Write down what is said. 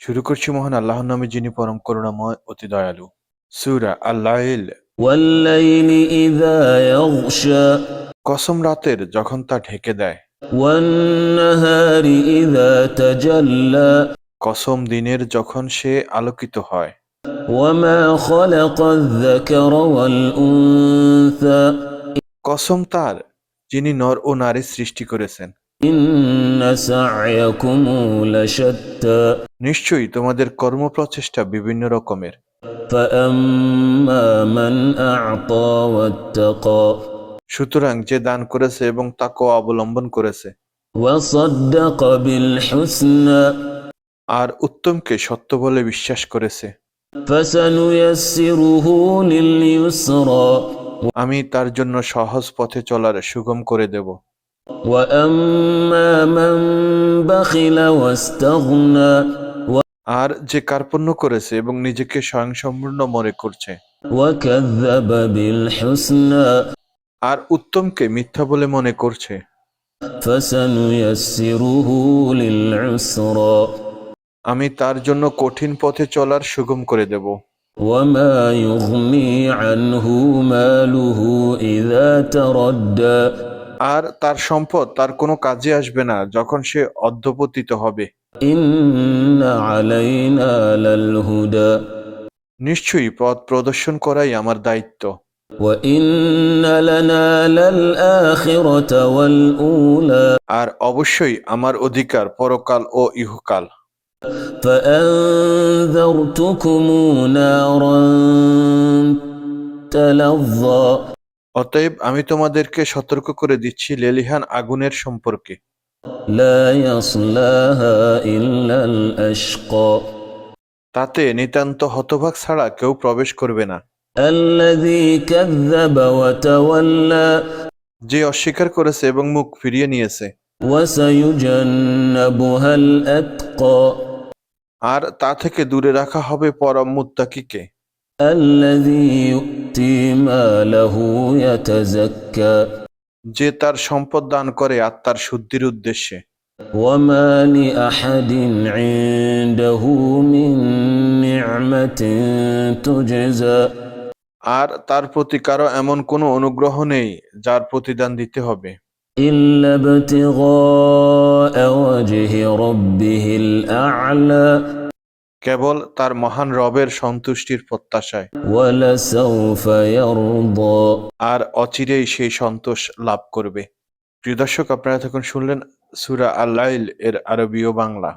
শুরু করছি মহান আল্লাহর নামে যিনি পরম করুণাময় অতি দয়ালু। সুরা আল্লাইল। কসম রাতের যখন তা ঢেকে দেয়। কসম দিনের যখন সে আলোকিত হয়। কসম তার যিনি নর ও নারী সৃষ্টি করেছেন إن سعيكم لشتى নিশ্চয়ই তোমাদের কর্মপ্রচেষ্টা বিভিন্ন রকমের فأما من أعطى واتقى সুতরাং যে দান করেছে এবং তাকে অবলম্বন করেছে وصدق بالحسنى আর উত্তমকে সত্য বলে বিশ্বাস করেছে فسنيسره لليسرى আমি তার জন্য সহজ পথে চলার সুগম করে দেব। আর যে কার্পণ্য করেছে এবং নিজেকে স্বয়ং সম্পূর্ণ মনে করছে। আর উত্তমকে মিথ্যা বলে মনে করছে। আমি তার জন্য কঠিন পথে চলার সুগম করে দেব। وما يغني عنه ماله إذا تردى আর তার সম্পদ তার কোনো কাজে আসবে না যখন সে অধ্যপতিত হবে إن علينا للهدى নিশ্চয়ই পথ প্রদর্শন করাই আমার দায়িত্ব وإن لنا للآخرة والأولى আর অবশ্যই আমার অধিকার পরকাল ও ইহকাল فأنذرتكم نارا تلظى অতএব আমি তোমাদেরকে সতর্ক করে দিচ্ছি লেলিহান আগুনের সম্পর্কে لا يصلاها إلا الأشقى তাতে নিতান্ত হতভাগ ছাড়া কেউ প্রবেশ করবে না الذي كذب وتولى যে অস্বীকার করেছে এবং মুখ ফিরিয়ে নিয়েছে وسيجنبها الأتقى আর তা থেকে দূরে রাখা হবে পরম মুত্তাকিকে الذي يؤتي ماله يتزكى যে তার সম্পদ দান করে আত্মার শুদ্ধির উদ্দেশ্যে وما لأحد عنده من نعمة تجزى আর তার প্রতি কারো এমন কোনো অনুগ্রহ নেই যার প্রতিদান দিতে হবে إلا ابتغاء وجه ربه الأعلى কেবল তার মহান রবের সন্তুষ্টির প্রত্যাশায় ولسوف يرضى আর অচিরেই সেই সন্তোষ লাভ করবে প্রিয় দর্শক আপনারা তখন শুনলেন সুরা আল্লাইল এর আরবীয় বাংলা